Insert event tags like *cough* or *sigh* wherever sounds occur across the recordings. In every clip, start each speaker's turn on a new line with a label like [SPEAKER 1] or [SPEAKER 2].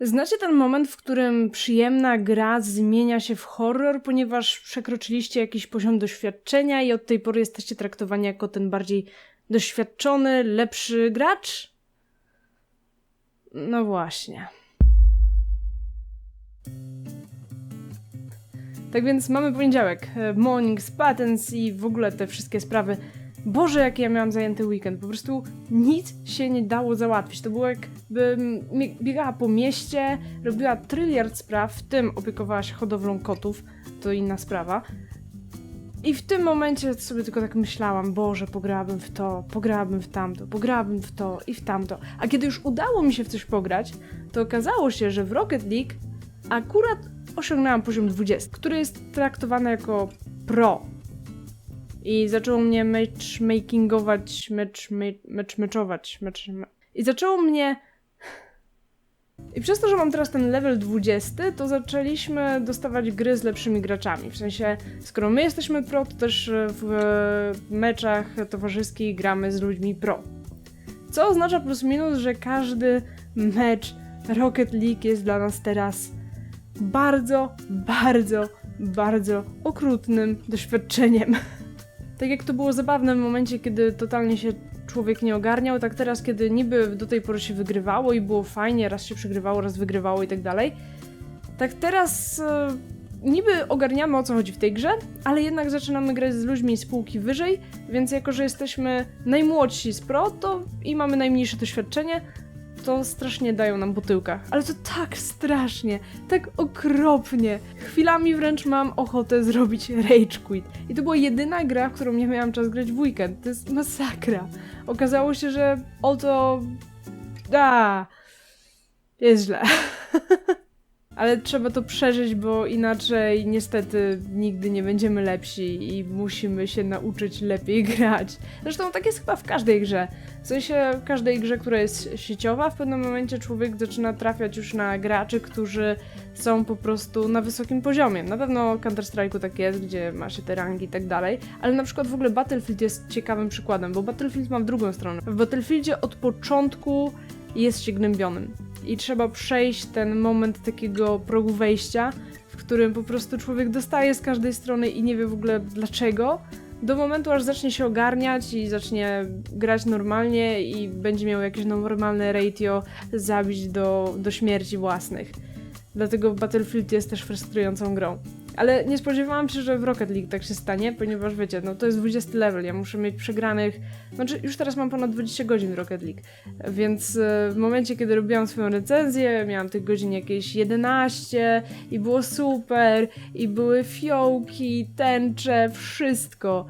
[SPEAKER 1] Znacie ten moment, w którym przyjemna gra zmienia się w horror, ponieważ przekroczyliście jakiś poziom doświadczenia i od tej pory jesteście traktowani jako ten bardziej doświadczony, lepszy gracz? No właśnie. Tak więc mamy poniedziałek, e, mornings, patents i w ogóle te wszystkie sprawy. Boże, jaki ja miałam zajęty weekend. Po prostu nic się nie dało załatwić. To było jakbym mie- biegała po mieście, robiła tryliard spraw, w tym opiekowała się hodowlą kotów, to inna sprawa. I w tym momencie sobie tylko tak myślałam, Boże, pograłabym w to, pograłabym w tamto, pograłabym w to i w tamto. A kiedy już udało mi się w coś pograć, to okazało się, że w Rocket League akurat osiągnęłam poziom 20, który jest traktowany jako pro. I zaczęło mnie matchmakingować, match, match, matchmatchować, match, i zaczęło mnie... *sighs* I przez to, że mam teraz ten level 20, to zaczęliśmy dostawać gry z lepszymi graczami. W sensie, skoro my jesteśmy pro, to też w meczach towarzyskich gramy z ludźmi pro. Co oznacza plus minus, że każdy mecz Rocket League jest dla nas teraz bardzo, bardzo, bardzo okrutnym doświadczeniem. *laughs* Tak jak to było zabawne w momencie, kiedy totalnie się człowiek nie ogarniał, tak teraz, kiedy niby do tej pory się wygrywało i było fajnie, raz się przegrywało, raz wygrywało i tak dalej, tak teraz e, niby ogarniamy o co chodzi w tej grze, ale jednak zaczynamy grać z ludźmi z półki wyżej, więc jako, że jesteśmy najmłodsi z pro, to i mamy najmniejsze doświadczenie, to strasznie dają nam po tyłkach. Ale to tak strasznie, tak okropnie. Chwilami wręcz mam ochotę zrobić rage quit. I to była jedyna gra, w którą nie miałam czas grać w weekend. To jest masakra. Okazało się, że oto... A, jest źle. *laughs* Ale trzeba to przeżyć, bo inaczej niestety nigdy nie będziemy lepsi i musimy się nauczyć lepiej *laughs* grać. Zresztą tak jest chyba w każdej grze. W sensie w każdej grze, która jest sieciowa, w pewnym momencie człowiek zaczyna trafiać już na graczy, którzy są po prostu na wysokim poziomie. Na pewno w Counter-Strike'u tak jest, gdzie ma się te rangi i tak dalej, ale na przykład w ogóle Battlefield jest ciekawym przykładem, bo Battlefield ma drugą stronę. W Battlefieldzie od początku jest się gnębionym i trzeba przejść ten moment takiego progu wejścia, w którym po prostu człowiek dostaje z każdej strony i nie wie w ogóle dlaczego, do momentu aż zacznie się ogarniać i zacznie grać normalnie i będzie miał jakieś normalne ratio zabić do, do śmierci własnych. Dlatego Battlefield jest też frustrującą grą. Ale nie spodziewałam się, że w Rocket League tak się stanie, ponieważ wiecie, no to jest 20 level, ja muszę mieć przegranych, znaczy już teraz mam ponad 20 godzin Rocket League, więc e, w momencie, kiedy robiłam swoją recenzję, miałam tych godzin jakieś 11 i było super, i były fiołki, tęcze, wszystko.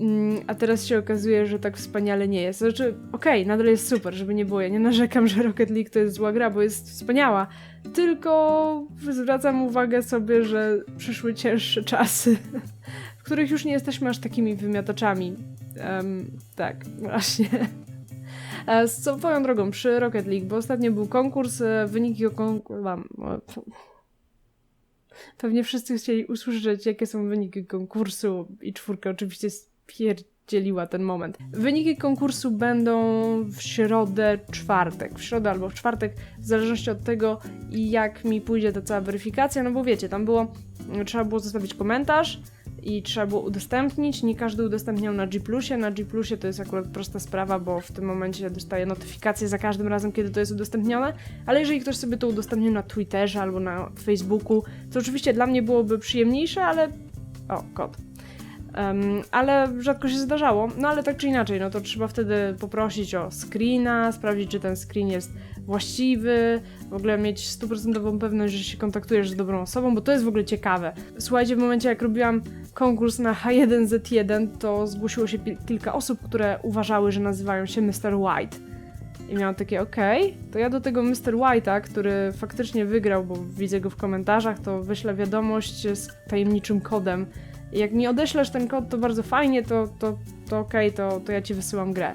[SPEAKER 1] Mm, A teraz się okazuje, że tak wspaniale nie jest. Znaczy, okej, nadal jest super, żeby nie było. Ja nie narzekam, że Rocket League to jest zła gra, bo jest wspaniała. Tylko zwracam uwagę sobie, że przyszły cięższe czasy, *laughs* w których już nie jesteśmy aż takimi wymiataczami. Em, tak, właśnie. E, co swoją drogą, przy Rocket League, bo ostatnio był konkurs, e, wyniki o konkursu... Pewnie wszyscy chcieli usłyszeć, jakie są wyniki konkursu i czwórka oczywiście spierdzieliła ten moment. Wyniki konkursu będą w środę, czwartek. W środę albo w czwartek, w zależności od tego, jak mi pójdzie ta cała weryfikacja, no bo wiecie, tam było, trzeba było zostawić komentarz, i trzeba było udostępnić. Nie każdy udostępniał na G+. Na G+, to jest akurat prosta sprawa, bo w tym momencie dostaję notyfikacje za każdym razem, kiedy to jest udostępnione, ale jeżeli ktoś sobie to udostępnił na Twitterze albo na Facebooku, to oczywiście dla mnie byłoby przyjemniejsze, ale... O, kod. Um, ale rzadko się zdarzało, no ale tak czy inaczej, no to trzeba wtedy poprosić o screena, sprawdzić, czy ten screen jest właściwy, w ogóle mieć stuprocentową pewność, że się kontaktujesz z dobrą osobą, bo to jest w ogóle ciekawe. Słuchajcie, w momencie jak robiłam konkurs na H1Z1, to zgłosiło się kilka osób, które uważały, że nazywają się Mr. White. I miałam takie, okej, to ja do tego Mr. White'a, który faktycznie wygrał, bo widzę go w komentarzach, to wyślę wiadomość z tajemniczym kodem. Jak mi odeślesz ten kod, to bardzo fajnie, to, to, to okej, to, to ja ci wysyłam grę.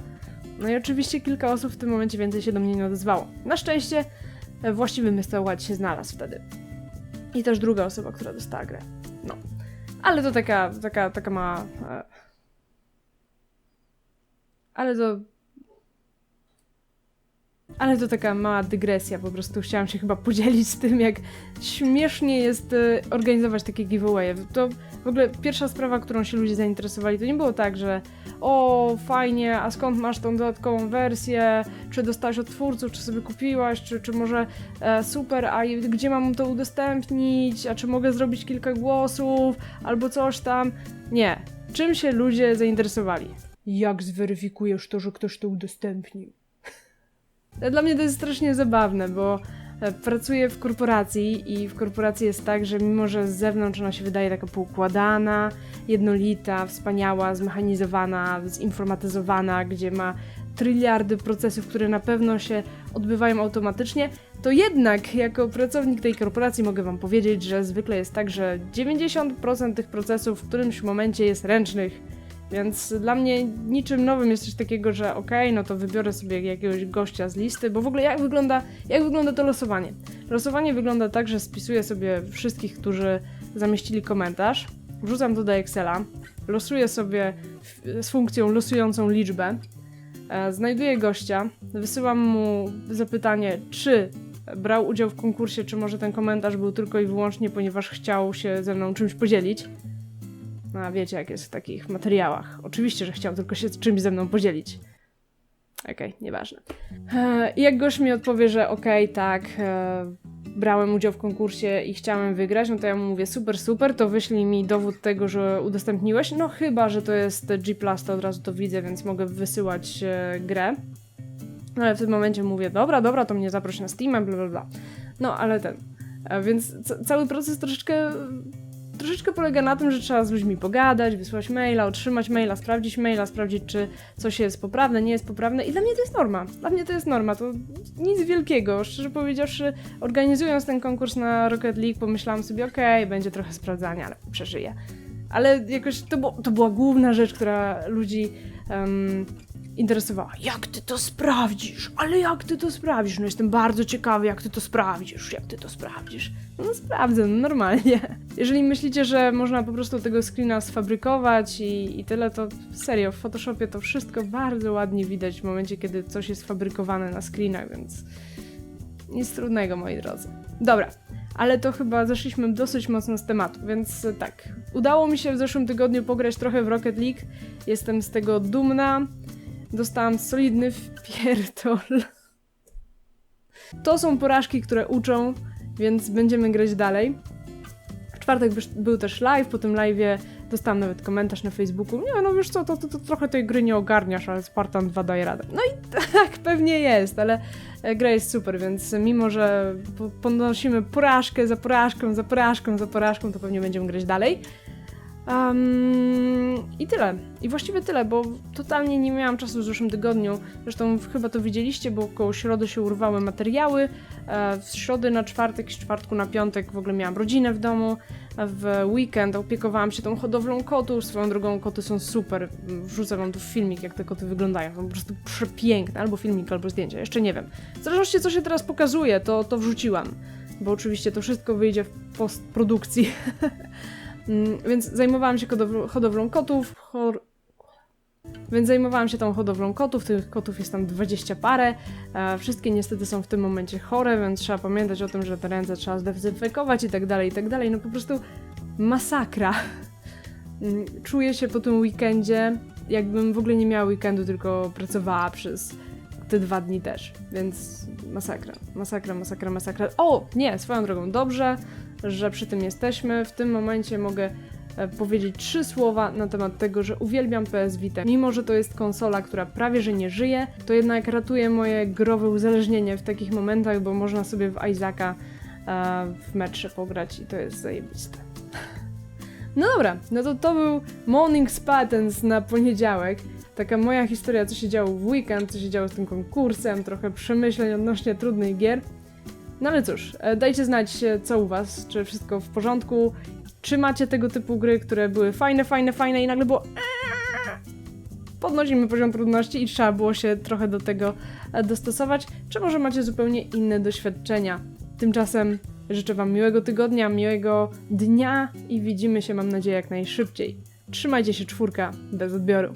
[SPEAKER 1] No i oczywiście kilka osób w tym momencie więcej się do mnie nie odezwało. Na szczęście e, właściwy Mr. White się znalazł wtedy. I też druga osoba, która dostała grę. No. Ale to taka, taka, taka ma. E... Ale to. Ale to taka mała dygresja, po prostu chciałam się chyba podzielić z tym, jak śmiesznie jest e, organizować takie giveawaye. To w ogóle pierwsza sprawa, którą się ludzie zainteresowali, to nie było tak, że o, fajnie, a skąd masz tą dodatkową wersję, czy dostałeś od twórców, czy sobie kupiłaś, czy, czy może e, super, a gdzie mam to udostępnić, a czy mogę zrobić kilka głosów, albo coś tam. Nie. Czym się ludzie zainteresowali? Jak zweryfikujesz to, że ktoś to udostępnił? Dla mnie to jest strasznie zabawne, bo e, pracuję w korporacji i w korporacji jest tak, że mimo, że z zewnątrz ona się wydaje taka poukładana, jednolita, wspaniała, zmechanizowana, zinformatyzowana, gdzie ma tryliardy procesów, które na pewno się odbywają automatycznie, to jednak jako pracownik tej korporacji mogę Wam powiedzieć, że zwykle jest tak, że 90% tych procesów w którymś momencie jest ręcznych. Więc dla mnie niczym nowym jest coś takiego, że okej, no to wybiorę sobie jakiegoś gościa z listy, bo w ogóle jak wygląda, jak wygląda to losowanie? Losowanie wygląda tak, że spisuję sobie wszystkich, którzy zamieścili komentarz, wrzucam to do Excela, losuję sobie z funkcją losującą liczbę, e, znajduję gościa, wysyłam mu zapytanie, czy brał udział w konkursie, czy może ten komentarz był tylko i wyłącznie, ponieważ chciał się ze mną czymś podzielić. No, a wiecie, jak jest w takich materiałach. Oczywiście, że chciał tylko się czymś ze mną podzielić. Okej, nieważne. E, I jak gość mi odpowie, że okej, tak, e, brałem udział w konkursie i chciałem wygrać, no to ja mu mówię super, super, to wyślij mi dowód tego, że udostępniłeś. No chyba, że to jest G+, to od razu to widzę, więc mogę wysyłać e, grę. No ale w tym momencie mówię, dobra, dobra, to mnie zaproś na Steam'a, bla bla bla. No ale ten. Więc ca- cały proces troszeczkę troszeczkę polega na tym, że trzeba z ludźmi pogadać, wysłać maila, otrzymać maila, sprawdzić maila, sprawdzić, czy coś jest poprawne, nie jest poprawne. I dla mnie to jest norma. Dla mnie to jest norma. To nic wielkiego. Szczerze powiedziawszy, organizując ten konkurs na Rocket League, pomyślałam sobie, okej, będzie trochę sprawdzania, ale przeżyję. Ale jakoś to, było, to była główna rzecz, która ludzi em, interesowała. Jak ty to sprawdzisz? Ale jak ty to sprawdzisz? No jestem bardzo ciekawy, jak ty to sprawdzisz, jak ty to sprawdzisz. No sprawdzę, no normalnie. *laughs* Jeżeli myślicie, że można po prostu tego screena sfabrykować i, i tyle, to serio, w Photoshopie to wszystko bardzo ładnie widać w momencie, kiedy coś jest fabrykowane na screenach, więc nic trudnego, moi drodzy. Dobra, ale to chyba zeszliśmy dosyć mocno z tematu, więc tak. Udało mi się w zeszłym tygodniu pograć trochę w Rocket League. Jestem z tego dumna. Dostałam solidny wpierdol. To są porażki, które uczą, więc będziemy grać dalej. W czwartek był też live, po tym live'ie dostałam nawet komentarz na Facebooku. Nie, no wiesz co, to, to, to trochę tej gry nie ogarniasz, ale Spartan 2 daje radę. No i *laughs* tak pewnie jest, ale e, gra jest super, więc mimo, że po- ponosimy porażkę za porażką, za porażką, za porażką, to pewnie będziemy grać dalej. Um, I tyle. I właściwie tyle, bo totalnie nie miałam czasu w zeszłym tygodniu. Zresztą chyba to widzieliście, bo koło środy się urwały materiały. E, Z środy na czwartek, z czwartku na piątek w ogóle miałam rodzinę w domu. W weekend opiekowałam się tą hodowlą kotów. Swoją drogą koty są super. Wrzucę wam tu filmik, jak te koty wyglądają. Są po prostu przepiękne. Albo filmik, albo zdjęcie. Jeszcze nie wiem. W zależności co się teraz pokazuje, to, to wrzuciłam. Bo oczywiście to wszystko wyjdzie w postprodukcji. *laughs* Mm, Więc zajmowałam się hodowlą kotów. Więc zajmowałam się tą hodowlą kotów. Tych kotów jest tam 20 parę. E, wszystkie niestety są w tym momencie chore, więc trzeba pamiętać o tym, że te ręce trzeba zdezynfekować i tak dalej, i tak dalej. No po prostu masakra. Mm, Czuję się po tym weekendzie, jakbym w ogóle nie miała weekendu, tylko pracowała przez te dwa dni też. Więc masakra, masakra, masakra, masakra. O, nie, swoją drogą, dobrze, że przy tym jesteśmy. W tym momencie mogę powiedzieć trzy słowa na temat tego, że uwielbiam PS Vita. Mimo, że to jest konsola, która prawie że nie żyje, to jednak ratuje moje growe uzależnienie w takich momentach, bo można sobie w Isaaca e, w metrze pograć i to jest zajebiste. *laughs* No dobra, no to to był Morning Spartans na poniedziałek. Taka moja historia, co się działo w weekend, co się działo z tym konkursem, trochę przemyśleń odnośnie trudnych gier. No ale cóż, e, dajcie znać e, co u was, czy wszystko w porządku, czy macie tego typu gry, które były fajne, fajne, fajne i nagle było podnosimy poziom trudności i trzeba było się trochę do tego e, dostosować, czy może macie zupełnie inne doświadczenia. Tymczasem życzę wam miłego tygodnia, miłego dnia i widzimy się mam nadzieję jak najszybciej. Trzymajcie się czwórka, bez odbioru.